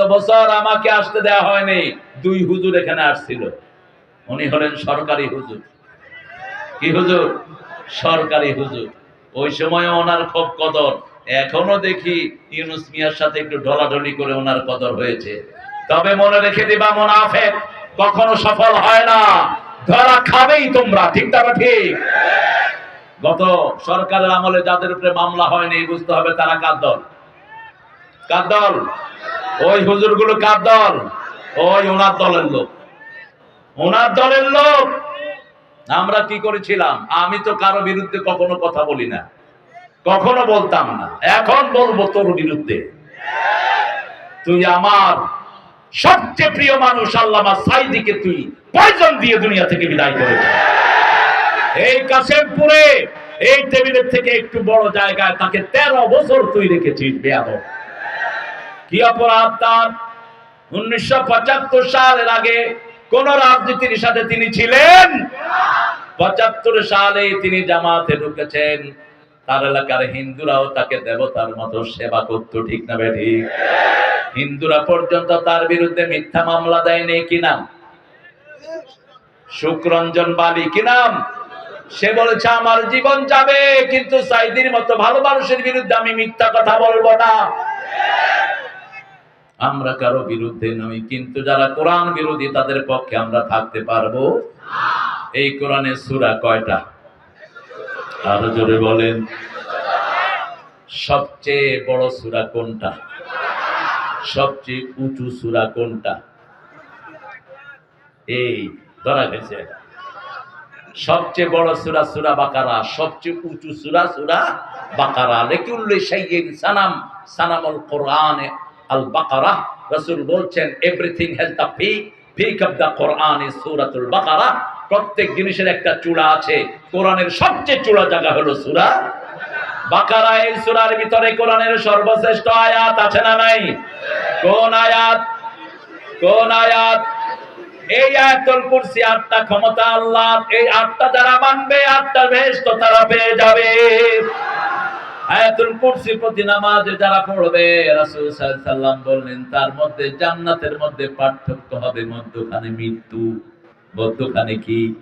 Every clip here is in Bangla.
বছর আমাকে আসতে দেওয়া হয়নি। দুই হুজুর এখানে আসছিল। উনি হলেন সরকারি হুজুর। কি হুজুর? সরকারি হুজুর। ওই সময় ওনার খুব কদর। এখনও দেখি ইউনুস মিয়ার সাথে একটু ঢলাঢলি করে ওনার কদর হয়েছে। তবে মনে রেখে দিবা, মোনাফেক, কখনো সফল হয় না। ধরা খাবেই তোমরা, ঠিক তবে ঠিক? গত সরকারের আমলে যাদের উপরে মামলা হয়নি, বুঝতে হবে তারা কার দল? কার দল? ওই হুজুরগুলো কার দল? ওই ওনার দলের লোক। ওনার দলের লোক। আমরা কি করেছিলাম? আমি তো কারও বিরুদ্ধে কখনো কথা বলি না। কখনো বলতাম না। এখন বলব তোর বিরুদ্ধে। তুই আমার সবচেয়ে প্রিয় মানুষ, আল্লামা সাইদিকে তুই পয়জন দিয়ে দুনিয়া থেকে বিদায় করেছিস এই কাশেমপুরে, এই টেবিলের থেকে একটু বড় জায়গায় তাকে তেরো বছর তুই রেখেছিস বেয়াদ কি অপরাধ তার? উনিশশো পঁচাত্তর সালের আগে কোন রাজনীতির সাথে তিনি ছিলেন? পঁচাত্তর সালে তিনি জামাতে ঢুকেছেন। তার এলাকার হিন্দুরাও তাকে দেবতার মতো সেবা করত, ঠিক না বেঠি হিন্দুরা পর্যন্ত তার বিরুদ্ধে মিথ্যা মামলা দেয়নি, কি নাম? সুকরঞ্জন বালি, কি নাম? সে বলেছে, আমার জীবন যাবে, কিন্তু সাইদির মতো ভালো মানুষের বিরুদ্ধে আমি মিথ্যা কথা বলব না। আমরা কারও বিরুদ্ধে নই, কিন্তু যারা কোরআন বিরোধী তাদের পক্ষে আমরা থাকতে পারব। এই কোরআনের সূরা কয়টা? আরও জোরে বলেন। সবচেয়ে বড় সূরা কোনটা? সবচেয়ে উঁচু সূরা কোনটা? এই, ধরা গেছে। সবচেয়ে বড় সূরা সূরা বাকারা, সবচেয়ে উঁচু সূরা সূরা বাকারা। লেকুল্লি শাইইন সানাম, সানামুল কোরআন আল বাকারা রাসূল বলছেন everything has the peak peak of the Quran is সূরাতুল বাকারা। প্রত্যেক জিনিসের একটা চূড়া আছে। কোরআনের সবচেয়ে চূড়া জায়গা হলো সূরা বাকারা। এই সূরার ভিতরে কোরআনের সর্বশ্রেষ্ঠ আয়াত আছে না নাই? কোন আয়াত? কোন আয়াত? এই আয়াতুল কুরসি আটটা ক্ষমতা আল্লাহ এই আটটা যারা মানবে, আটটা বেহেশত তারা পেয়ে যাবে। আয়াতুল কুরসি প্রতি নামাজে যারা পড়বে, রাসূল সাল্লাল্লাহু বললেন, তার মধ্যে জান্নাতের মধ্যে পার্থক্য হবে মধ্যখানে মৃত্যু। মধ্যখানে কি?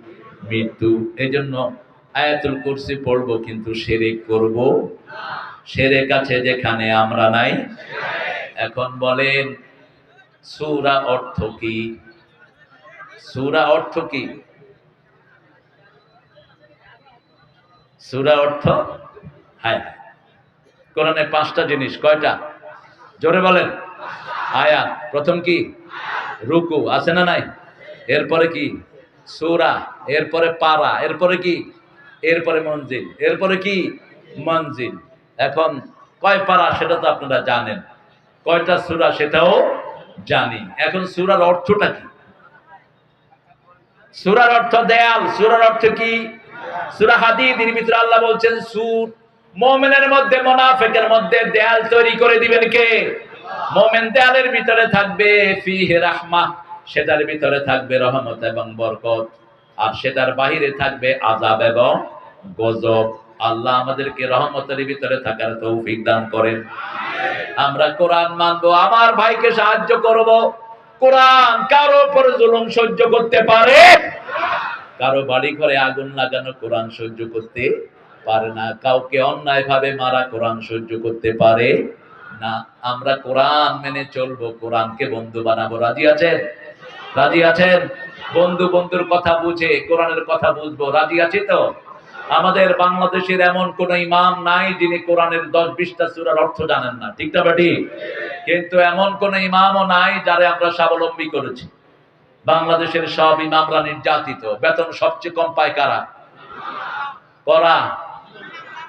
মৃত্যু। এজন্য আয়াতুল কুরসি পড়ব কিন্তু শিরক করব। শিরক আছে যেখানে আমরা নাই। এখন বলেন, সূরা অর্থ কি? সূরা অর্থ কি? সূরা অর্থ? হায়। কোরআনে পাঁচটা জিনিস, কয়টা? জোরে বলেন। আয়াত, প্রথম কি? রুকু, আছে না নাই? এরপরে কি? সূরা, এরপরে পারা, এরপরে কি? এরপরে মঞ্জিল, এরপরে কি? মঞ্জিল। এখন কয় পারা সেটা তো আপনারা জানেন। কয়টা সূরা সেটাও জানি। এখন সুরার অর্থটা কি? সুরার অর্থ দেয়াল, সূরার অর্থ কি? সূরা হাদীদের ভিতরে আল্লাহ বলছেন, সূর মুমিনের মধ্যে, মুনাফিকের মধ্যে দেয়াল তৈরি করে দিবেন কে? মোমেন দেয়ালের ভিতরে থাকবে ফিহি রাহমাহ সেটার ভিতরে থাকবে রহমত এবং বরকত, আর সেটার বাহিরে থাকবে আযাব এবং গজব। আল্লাহ আমাদেরকে রহমতের ভিতরে থাকার তৌফিক দান করেন। আমরা কোরআন মানবো, আমার ভাইকে সাহায্য করব। কোরআন কারও উপর জুলুম সহ্য করতে পারে? কারও বাড়ি ঘরে আগুন লাগানো কোরআন সহ্য করতে পারে না। কাউকে অন্যায় ভাবে মারা কোরআন সহ্য করতে পারে না। আমরা কোরআন মেনে চলবো, কোরআনকে বন্ধু বানাবো। রাজি আছেন? রাজি আছেন? বন্ধু বন্ধুর কথা বুঝে, কোরআনের কথা বুঝব। রাজি আছি তো? আমাদের বাংলাদেশের এমন কোন ইমাম নাই যিনি কোরআনের দশ বিশটা সুরার অর্থ জানেন না। ঠিক না কিন্তু এমন কোন ইমামও নাই যারে আমরা স্বাবলম্বী করেছি। বাংলাদেশের সব ইমামরা নির্যাতিত। বেতন সবচেয়ে কম পায় কারা? করা।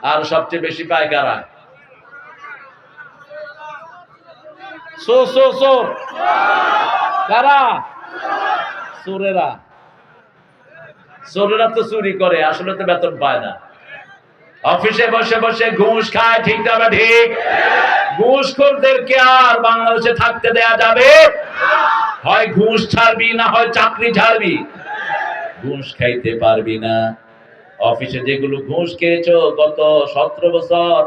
আর সবচেয়ে বেশি পায় কারা? কারা? চোরেরা চোরেরা তো চুরি করে, আসলে তো বেতন পায় না। অফিসে বসে বসে ঘুষ খায়, ঠিক না ঠিক? ঘুষ খোরদেরকে আর বাংলাদেশে থাকতে দেয়া যাবে? হয় ঘুষ ছাড়বি না হয় চাকরি ছাড়বি ঘুষ খাইতে পারবি না। অফিসে যেগুলো ঘুষ খেয়েছো, গত সতেরো বছর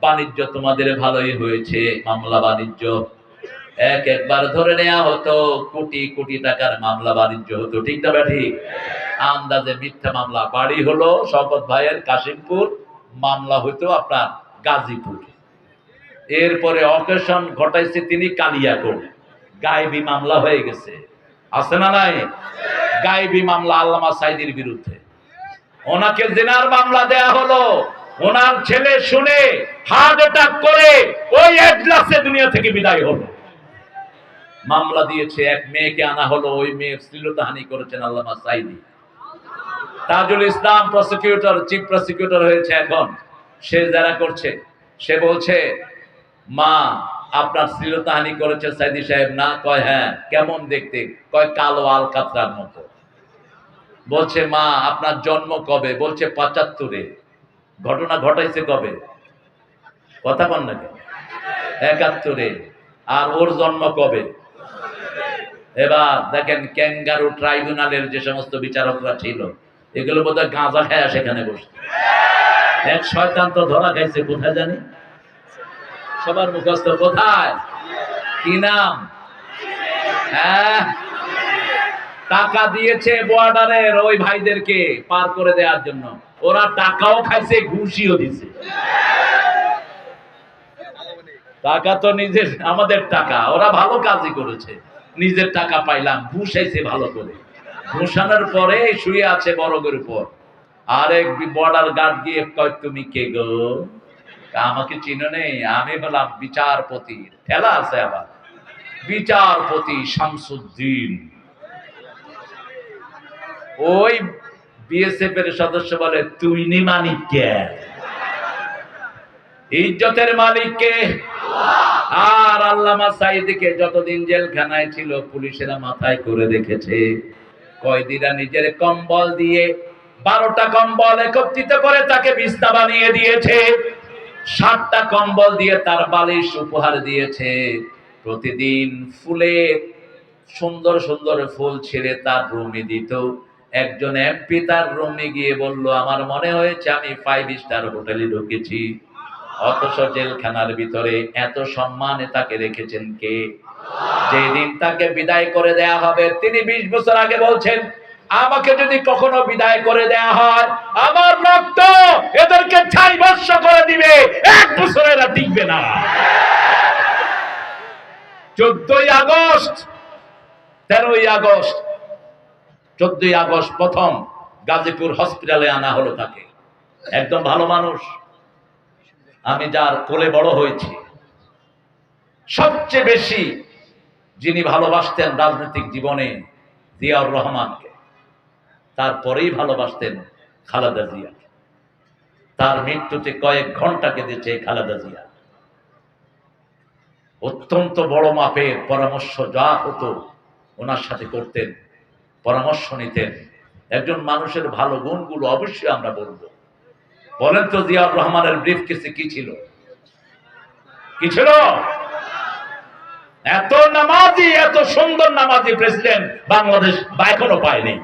বাণিজ্য তোমাদের ভালোই হয়েছে, মামলা বাণিজ্য। এক একবার ধরে নেওয়া হতো, কোটি কোটি টাকার মামলা বাণিজ্য হতো, ঠিক না ব্যাঠি আন্দাজে মিথ্যা মামলা, বাড়ি হলো শকত ভাইয়ের কাশিমপুর, মামলা হইতো আপনার গাজীপুর। এরপরে অকেশন ঘটাইছে তিনি কালিয়াকোট। গায়েবী মামলা হয়ে গেছে। আছে না নাই? গায়েবী মামলা আল্লামা সাইদির বিরুদ্ধে। ওনাকে জেনার মামলা দেয়া হলো। ওনার ছেলে শুনে হার্ট অ্যাটাক করে ওই এজলাসে দুনিয়া থেকে বিদায় হলো। মামলা দিয়েছে, এক মেয়েকে আনা হলো, ওই মেয়ে শ্লীলতাহানি করেছেন Allama Saidi. Tajul Islam prosecutor chief prosecutor হয়েছে এখন। সে যারা করছে, সে বলছে, মা, আপনার শ্লীলতাহানি করেছে সাইদি সাহেব। না, কয় হ্যাঁ কেমন দেখতে? কয়, কালো আল কাতরার মতো। বলছে, মা, আপনার জন্ম কবে? বলছে, পঁচাত্তরে। ঘটনা ঘটাইছে কবে? কথা কেন? একাত্তরে। আর ওর জন্ম কবে? এবার দেখেন, ক্যাঙ্গারু ট্রাইব্যুনালের যে সমস্ত বিচারকরা ছিল, এগুলো বোধহয় গাঁজা খায় সেখানে বসে। এক শয়তান তো ধরা খাইছে, কোথায় জানি? সবার মুখস্থ কোথায়? কি নাম? হ্যাঁ? টাকা দিয়েছে বর্ডারের ওই ভাইদেরকে পার করে দেওয়ার জন্য। ওরা টাকাও খাইছে, ঘুষিও দিছে। টাকা তো নিজের, আমাদের টাকা। ওরা ভালো কাজই করেছে। নিজের টাকা পাইলাম ঘুষাইছে ভালো করে। ঘুষানোর পরে শুয়ে আছে বরগের উপর। আরেক বর্ডার গার্ড গিয়ে কয়, তুমি কে গো? আমাকে চিনো নেই আমি হলাম বিচারপতি। ঠেলা আছে আবার। বিচারপতি শামসুদ্দিন। ওই বিএসএফ এর সদস্য বলে, তুই নি মানিক কে? ইজ্জতের মালিককে আর আল্লামা সাইদিকে যতদিন জেলখানায় ছিল পুলিশেরা মাথায় করে দেখেছে। কয়েদিরা নিজের কম্বল দিয়ে বারোটা কম্বল একত্রিত করে তাকে বিছনা বানিয়ে দিয়েছে। সাতটা কম্বল দিয়ে তার বালিশ উপহার দিয়েছে। প্রতিদিন ফুলে সুন্দর সুন্দর ফুল ছেড়ে তার রুমে দিত। একজন এমপি তার রুমে গিয়ে বলল, আমার মনে হয়েছে আমি ফাইভ স্টার হোটেলে ঢুকেছি। অথচ জেলখানার ভিতরে এত সম্মানে তাকে রেখেছেন কে? যেদিন তাকে বিদায় করে দেয়া হবে, তিনি বিশ বছর আগে বলছেন, আমাকে যদি কখনো বিদায় করে দেয়া হয়, আমার রক্ত এদেরকে ছাই বর্ষ করে দিবে। এক বছর এরা টিকবে না। চোদ্দই আগস্ট, তেরোই আগস্ট চোদ্দই আগস্ট প্রথম গাজীপুর হসপিটালে আনা হলো তাকে। একদম ভালো মানুষ। আমি যার কোলে বড় হয়েছি। সবচেয়ে বেশি যিনি ভালোবাসতেন রাজনৈতিক জীবনে জিয়াউর রহমানকে, তারপরেই ভালোবাসতেন খালেদা জিয়া। তার মৃত্যুতে কয়েক ঘণ্টা কেঁদেছে খালেদা জিয়া। অত্যন্ত বড় মাপের পরামর্শ যা হতো ওনার সাথে করতেন। পরামর্শ নিতেন। একজন মানুষের ভালো গুণগুলো অবশ্যই আমরা বলব। বলেন তো জিয়াউর রহমানের ব্রিফ কেসে কি ছিল? কি ছিল? এত নামাজি, এত সুন্দর নামাজি প্রেসিডেন্ট বাংলাদেশ বা এখনও পায়নি।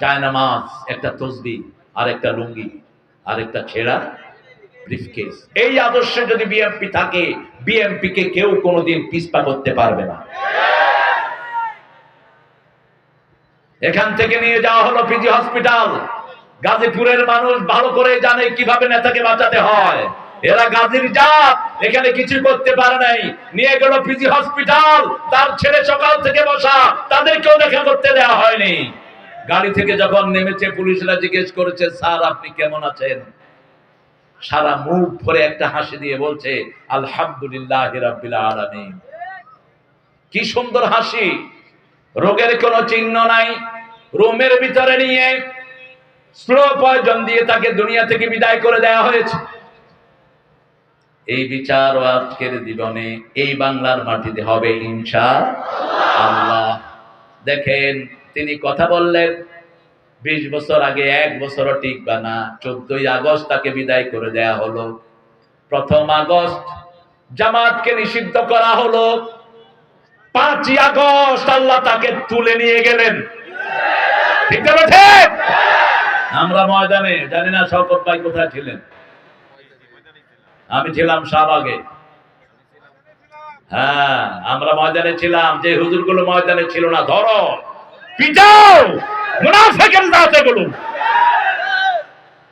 যায় নামাজ একটা তসবি আর একটা লুঙ্গি আর একটা ছেঁড়া ব্রিফকেস। এই আদর্শে যদি বিএমপি থাকে বিএমপি কে কেউ কোনোদিন পিছপা করতে পারবে না। এখান থেকে নিয়ে যাওয়া হলো পিজি হসপিটাল গাজীপুরের মানুষ ভালো করে জানে কীভাবে নেতাকে বাঁচাতে হয়। এরা গাজীর জাত, এখানে কিছু করতে পারে নাই। নিয়ে গেল পিজি হসপিটাল তার ছেলে সকাল থেকে বসা, তাদেরকেও দেখা করতে দেওয়া হয়নি। গাড়ি থেকে যখন নেমেছে, পুলিশরা জিজ্ঞেস করেছে, স্যার, আপনি কেমন আছেন? সারা মুখ ভরে একটা হাসি দিয়ে বলছে, আলহামদুলিল্লাহ রাব্বিল আলামিন। কি সুন্দর হাসি। রোগের কোনো চিহ্ন নাই। রুমের ভিতরে নিয়ে স্লো পয়জন দিয়ে তাকে দুনিয়া থেকে বিদায় করে দেওয়া হয়েছে। এই বিচার আজকের জীবনে এই বাংলার মাটিতে হবে ইনশা আল্লাহ। দেখেন, তিনি কথা বললেন, বিশ বছর আগে এক বছরও টিকবা না। চোদ্দই আগস্ট তাকে বিদায় করে দেয়া হলো। প্রথম আগস্ট জামাতকে নিষিদ্ধ করা হলো। পাঁচই আগস্ট আল্লাহ তাকে তুলে নিয়ে গেলেন। ঠিক? আমরা ময়দানে, জানি না শওকত ভাই কোথায় ছিলেন। আমি ছিলাম শাহবাগে। হ্যাঁ আমরা ময়দানে ছিলাম, যে হুজুরগুলো ময়দানে ছিল না, ধরো।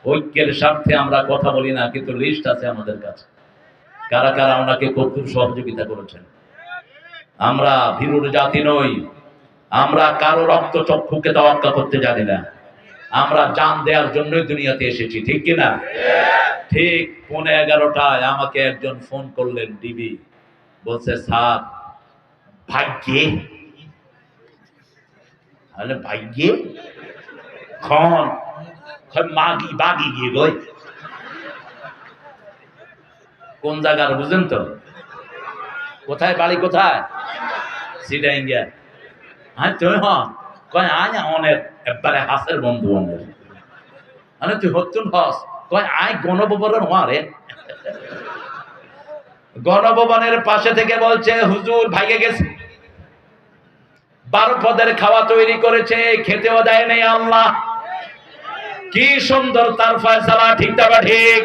ঐক্যের স্বার্থে আমরা কথা বলি না, কিন্তু লিস্ট আছে আমাদের কাছে। কারা কারা ওনাকে কর্তুর সহযোগিতা করেছেন? আমরা ভীরুর জাতি নই। আমরা কারও রক্ত চক্ষুকে তওয়াক্কা করতে জানি না। আমরা জান দেওয়ার জন্যই দুনিয়াতে এসেছি, ঠিক কিনা ঠিক পৌনে এগারোটায় আমাকে একজন ফোন করলেন ডিবি। বলছে, স্যার, ভাগ্যে? আরে ভাগ্যে? খন মাগি, বাগি গিয়ে গই। কোন জায়গার বুঝেন তো? কোথায়? বাড়ি কোথায়? সিডাইঙ্গা হ্যাঁ তুই হ। কয়, আয় অনেক একবারে হাসের বন্ধু অনেক মানে তুই হতুন হস। কয়, আয় গণভবনের হওয়ারে গণভবনের পাশে থেকে বলছে, হুজুর, ভাইগে গেছে। বারো পদের খাওয়া তৈরি করেছে, খেতেও দেয় নেই আল্লাহ। কি সুন্দর তার ফয়সালা, ঠিক ঠিক।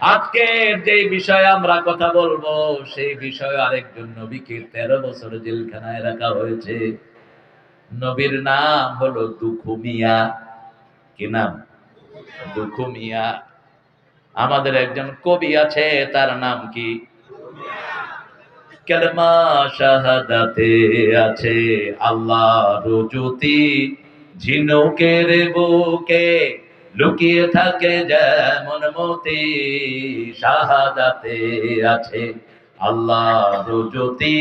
আজকে যে বিষয়ে আমরা কথা বলব, সেই বিষয়ে আরেকজন নবীকে তেরো বছর জেলখানায় রাখা হয়েছে। নবীর নাম হলো দুখু মিয়া কি নাম? দুখু মিয়া আমাদের একজন কবি আছে, তার নাম কি? কেলমা শাহাদাতে আছে। আল্লাহ রুজুতি ঝিনুকের বুকে লুকিয়ে থাকে যেমন মতি শাহাদাতে আছে। আল্লাহ রুজুতি,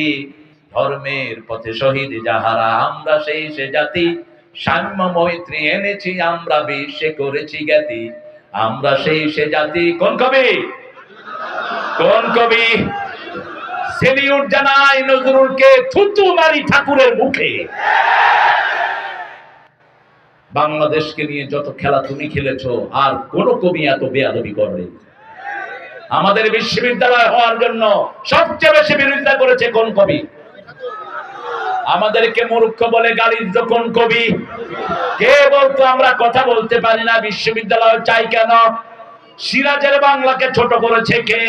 ধর্মের পথে শহীদ যাহারা, আমরা সেই সে জাতি। সাম্য মৈত্রী এনেছি, আমরা বিশ্বে করেছি জ্ঞাতি। আমরা সেই সে জাতি। কোন কবি? কোন কবি? সেলিউট জানাই নজরুলকে থুতু মারি ঠাকুরের মুখে। বাংলাদেশকে নিয়ে যত খেলা তুমি খেলেছো, আর কোন কবি এত বেয়াদবি করে? আমাদের বিশ্ববিদ্যালয় হওয়ার জন্য সবচেয়ে বেশি বিরোধিতা করেছে কোন কবি? আমাদেরকে মূর্খ বলে গালির কোন কবি? কে বলতো আমরা কথা বলতে পারি না, বিশ্ববিদ্যালয় চাই কেন? সিরাজের বাংলাকে ছোট করেছে কে?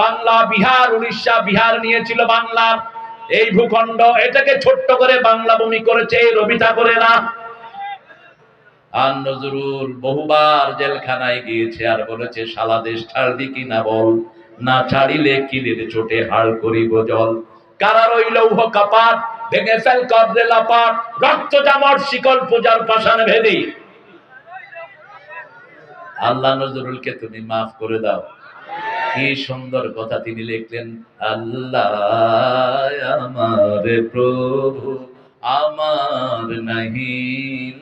বাংলা, বিহার, উড়িষ্যা, বিহার নিয়েছিল বাংলা। এই ভূখণ্ড এটাকে ছোট্ট করে বাংলা ভূমি করেছে রবি ঠাকুরেরা। আর নজরুল বহুবার জেলখানায় গিয়েছে আর বলেছে সালা দেশ ছাড়বি কি না বল? না ছাড়িলে কিলের চোটে হাড় করিব জল। কারার রইল উহ কাপাট, ভেঙে ফেল কবরে লাপাট, রক্ত জামর শিকল পূজার পাশানে ভেদি। আল্লাহ নজরুলকে তুমি মাফ করে দাও। কি সুন্দর কথা তিনি লিখলেন, আল্লাহ আমার প্রভু আমার নাহি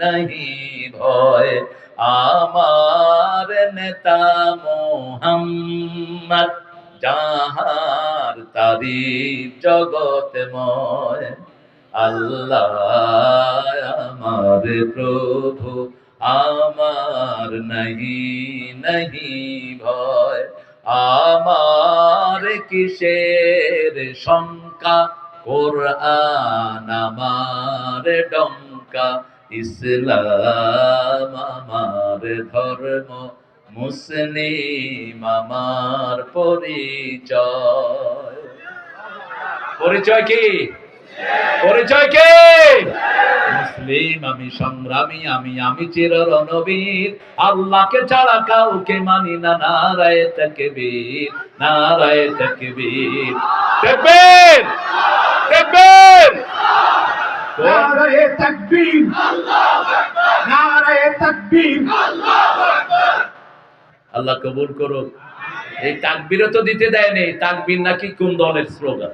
নাহি ভয়। আমার নেতা মোহাম্মদ, যাহার তারিফ জগতময় আল্লাহ আমার প্রভু, আমার নাহি নাহি ভয়। আমার কিসের শঙ্কা? কোরআন আমার ডঙ্কা, ইসলাম আমার ধর্ম, মুসলিম আমার পরিচয়। পরিচয় কি? পরিচয় কি? মুসলিম, আমি সংগ্রামী, আমি আমি চির রণবীর আল্লাহকে ছাড়া কাউকে মানি না, নারায় তাকবীর নারায় তাকবীর। তাকবীর আল্লাহ কবুল করুক। এই তাকবীরও তো দিতে দেয়নি তাকবীর নাকি কোন দলের স্লোগান?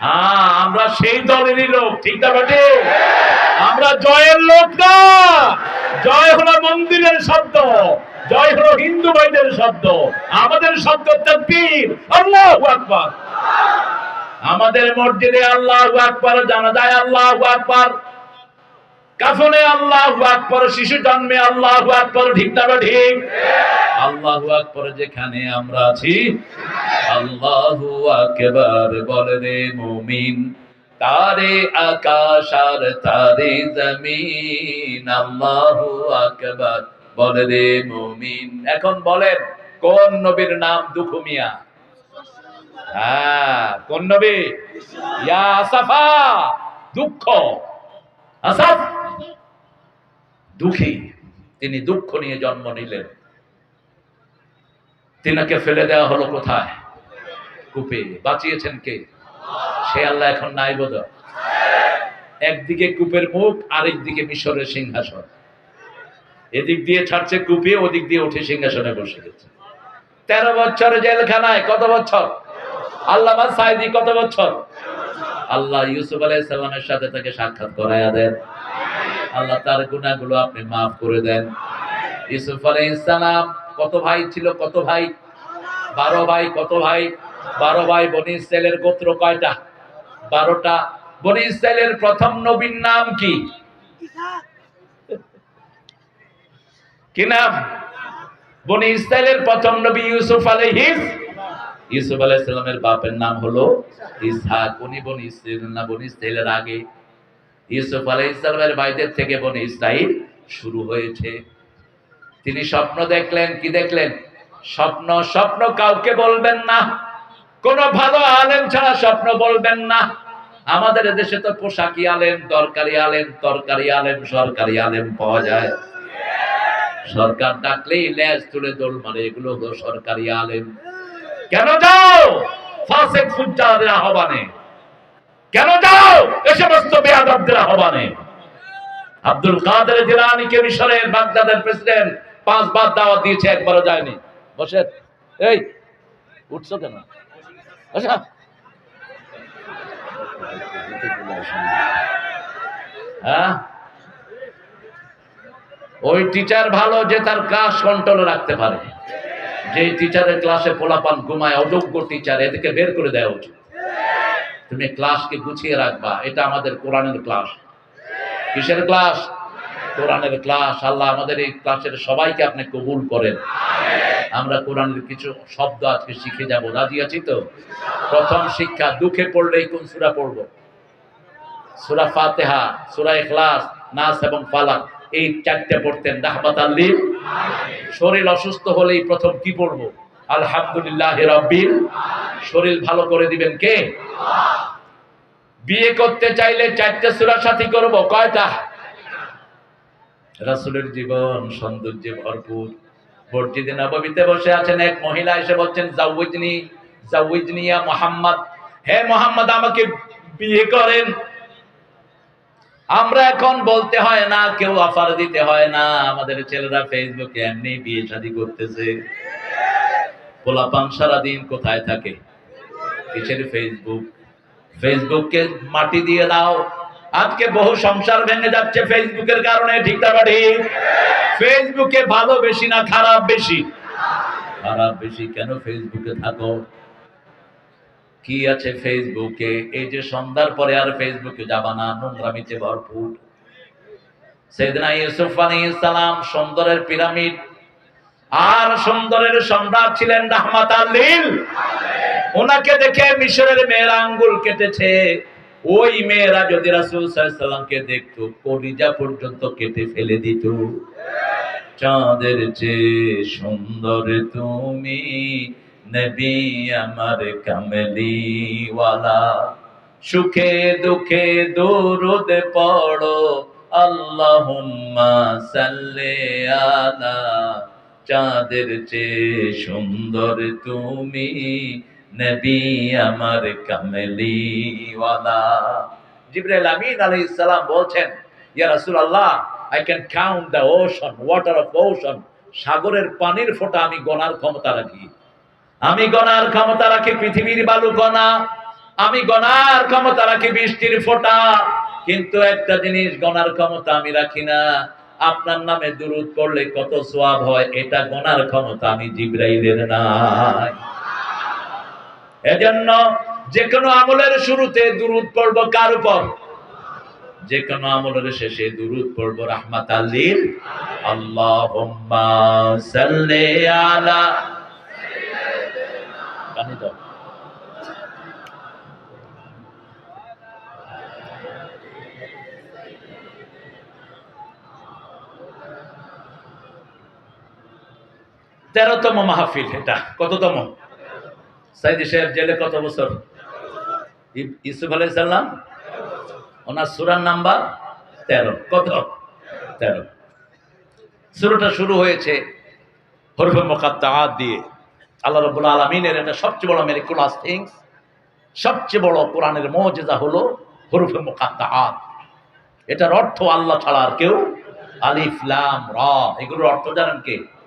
হ্যাঁ আমরা সেই দলেরই লোক। ঠিক না বেটে? আমরা জয়ের লোক না। জয় হলো মন্দিরের শব্দ। জয় হলো হিন্দু ভাইদের শব্দ। আমাদের শব্দ তাকবীর। আল্লাহু আকবার। আমাদের মসজিদে আল্লাহু আকবার জানা যায় আল্লাহু আকবার, কাফনে আল্লাহু আকবার, শিশু জন্মে আল্লাহু আকবার, ঠিক না ঠিক আল্লাহু আকবার যেখানে আমরা আছি। আল্লাহু আকবার বলে রে মুমিন, তারে আকাশ আর তারে জমিন। আল্লাহু আকবার বলে রে মুমিন। এখন বলেন, কোন নবীর নাম দুখু মিয়া হ্যাঁ কোন নবী? ইয়া আসাফা, দুঃখ। আসাফ, দুঃখী। তিনি দুঃখ নিয়ে জন্ম নিলেন। তিনাকে ফেলে দেওয়া হলো কোথায়? কূপে। বাঁচিয়েছেন কে? সে আল্লাহ এখন নাই বোধ? একদিকে কূপের মুখ, আরেক দিকে মিশরের সিংহাসন। এদিক দিয়ে ছাড়ছে কূপে, ওদিক দিয়ে উঠে সিংহাসনে বসে গেছে। তেরো বছর জেলখানায়, কত বছর? আল্লাহ সাইদি কত বছর? আল্লাহ ইউসুফ আলাই সাল্লামের সাথে তাকে সাক্ষাৎ করাইয়া দেন। আল্লাহ তার গুণাগুলো আপনি মাফ করে দেন। ইউসুফ আলাই ইসলাম কত ভাই ছিল, কত ভাই? বারো ভাই, কত ভাই? বারো ভাই বনি ইসরায়েলের গোত্র কয়টা? বারোটা। বনি ইসরায়েলের প্রথম নবীর নাম কি? কি নাম? বনি ইসরায়েলের প্রথম নবী ইউসুফ আলাইহিস ইউসুফ আলাইহিস সালামের বাপের নাম হলো ইসহাক। উনি বনি ইসরায়েল না বনি ইসরায়েলের আগে। ইউসুফ আলাইহিস সালামের ভাইদের থেকে বনি ইসরাইল শুরু হয়েছে। তিনি স্বপ্ন দেখলেন, কি দেখলেন? স্বপ্ন স্বপ্ন কাউকে বলবেন না। কোন ভালো আলেম ছাড়া স্বপ্ন বলবেন না। আমাদের দেশে তো পোশাকি আলেম দরকারি আলেম, তরকারি আলেম, সরকারি আলেম পাওয়া যায়। সরকার ডাকলেই ল্যাজ তুলে দোল মারে, এগুলো সরকারি আলেম। কেন যাও? ফাসেক ফুজ্জারদের আহ্বানে। কেন যাও? এ সমস্ত বেয়াদবদের আহ্বানে। আব্দুল কাদের জিলানিকে মিশরের বাগদাদের প্রেসিডেন্ট পাঁচবার দাওয়াত দিয়েছে, একবারও যায়নি। বসে এই, উঠছো কেন? হ্যাঁ? ওই টিচার ভালো যে তার ক্লাস কন্ট্রোলে রাখতে পারে। যে টিচারের ক্লাসে পোলাপান ঘুমায়, অযোগ্য টিচার এদেরকে বের করে দেওয়া উচিত। তুমি ক্লাসকে গুছিয়ে রাখবা, এটা আমাদের কোরআনের ক্লাস কিসের ক্লাস কোরআনের ক্লাস আল্লাহ আমাদের এই ক্লাসের সবাইকে আপনি কবুল করেন। আমরা কোরআনের কিছু শব্দ আজকে শিখে যাব। রাজি আছি তো? প্রথম শিক্ষা, দুঃখে পড়লেই কোন সুরা পড়ব? সুরা ফাতেহা, সুরা ইখলাস, নাস এবং ফালাক, এই চারটে পড়তেন। রাহমাত আল্লিল শরীর অসুস্থ হলেই প্রথম কি পড়ব? আলহামদুলিল্লাহ রব্বিল শরীর ভালো করে দিবেন কে? বিয়ে করতে চাইলে চারটে সুরা সাথী করব, কয়টা? রাসূলের জীবন, সৌন্দর্যে ভরপুর। মসজিদে নববীতে বসে আছেন এক মহিলা, এসে বলছেন জাউজনি জাউজনিয়া মোহাম্মদ। হে মোহাম্মদ, আমাকে বিয়ে করেন। আমরা এখন বলতে হয় না, কেউ অফার দিতে হয় না। আমাদের ছেলেরা ফেসবুকে এমনি বিয়ে শাদী করতেছে। পোলাপান সারাদিন কোথায় থাকে? কিসের ফেসবুক ফেসবুককে মাটি দিয়ে দাও। আজকে বহু সংসার ভেঙে যাচ্ছে ফেসবুকের কারণে, ঠিক বাড়ি ফেসবুকে ভালো বেশি না খারাপ বেশি? খারাপ বেশি কেন ফেসবুকে থাকো? কি আছে ফেসবুকে এই যে সন্ধ্যার পরে আর ফেসবুকে যাবা না, নোংরামিতে ভরপুর। সেদিন ইউসুফ আলাইহিস সালাম সুন্দরের পিরামিড আর সুন্দরের সম্রাট ছিলেন রাহমাত আল্লিল ওনাকে দেখে মিশরের মেয়েরা আঙ্গুল কেটেছে। ওই মেয়েরা যদি রাসুল সাল্লামকে দেখতো, কলিজা পর্যন্ত কেটে ফেলে দিত। চাঁদের চেয়ে সুন্দর তুমি নবী আমার কামলিওয়ালা। সুখে দুঃখে দরুদ পড়ো, আল্লাহুম্মা সাল্লি আলা। চাঁদের চেয়ে সুন্দর তুমি নবী আমার কামলিওয়ালা। জিবরাইল আমিন আলাইহিস সালাম বলছেন, ইয়া রাসূলুল্লাহ I can count the ocean water of ocean সাগরের পানির ফোঁটা আমি গণার ক্ষমতা রাখি। আমি গণার ক্ষমতা রাখি পৃথিবীর বালু গণা। আমি গণার ক্ষমতা রাখি বৃষ্টির ফোঁটা। কিন্তু একটা জিনিস গণার ক্ষমতা আমি রাখি না। আপনার নামে দুরুদ পড়লে কত সোয়াব হয়, এটা গণার ক্ষমতা আমি জিব্রাইলের নাই। এজন্য যে কোনো আমলের শুরুতে দুরুদ পড়ব কার উপর? যে কোনো আমলের শেষে দুরুদ পড়ব রাহমাত আল্লিল আল্লাহুম্মা সাল্লি আলা গানে দাও তেরোতম মাহফিল, এটা কততম? সাইদি সাহেব জেলে কত বছর? ই- ইউসুফ আলাই সাল্লাম ওনার সুরার নাম্বার তেরো। কত? তেরো। শুরুটা শুরু হয়েছে হরফে মোকাদ্দাত দিয়ে। আল্লাহ রব্বুল আলমিনের এটা সবচেয়ে বড় মেরিকুলাস থিংস সবচেয়ে বড় কোরআনের মজেজা হলো হরফে মোকাদ্দাত এটার অর্থ আল্লাহ ছাড়া আর কেউ আলিফলাম র, এগুলোর অর্থ জানেন কে?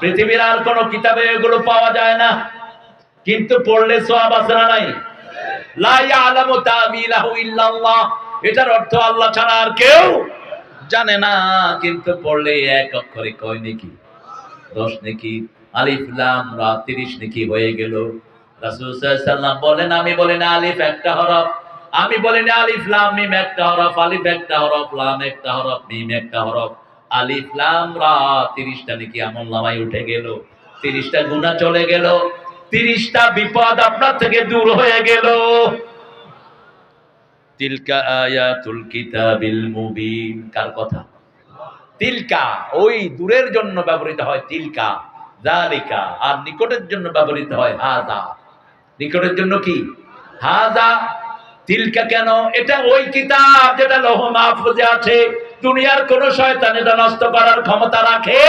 পৃথিবীর আর কোনো কিতাবে এগুলো পাওয়া যায় না। কিন্তু পড়লে সওয়াব আছে না নাই? এটার অর্থ আল্লাহ ছাড়া আর কেউ জানে না। কিন্তু পড়লে এক অক্ষরে কয় নাকি? দশ নাকি? আলিফ, লাম, রা, তিরিশ নাকি হয়ে গেল। বলেন, আমি বলি না আলিফ একটা হরফ। আমি বলি না আলিফ, লাম, মিম একটা হরফ, আলিফ একটা হরফ, লাম একটা হরফ, মিম একটা হরফ। আলিফ লাম রা, তিরিশটা নাকি আমল নামায় উঠে গেল, তিরিশটা গুণা চলে গেল, তিরিশটা বিপদ আপনার থেকে দূর হয়ে গেল। তিলকা আয়াতুল কিতাবিল মুবিন, কার কথা? তিলকা, ওই দূরের জন্য ব্যবহৃত হয় তিলকা। জালিকা আর নিকটের জন্য ব্যবহৃত হয় হাজা। নিকটের জন্য কি? হাজা। তিলকা কেন? এটা ওই কিতাব যেটা লৌহ মাহফুজে আছে। দুনিয়ার কোন শয়তান এটা নষ্ট করার ক্ষমতা রাখে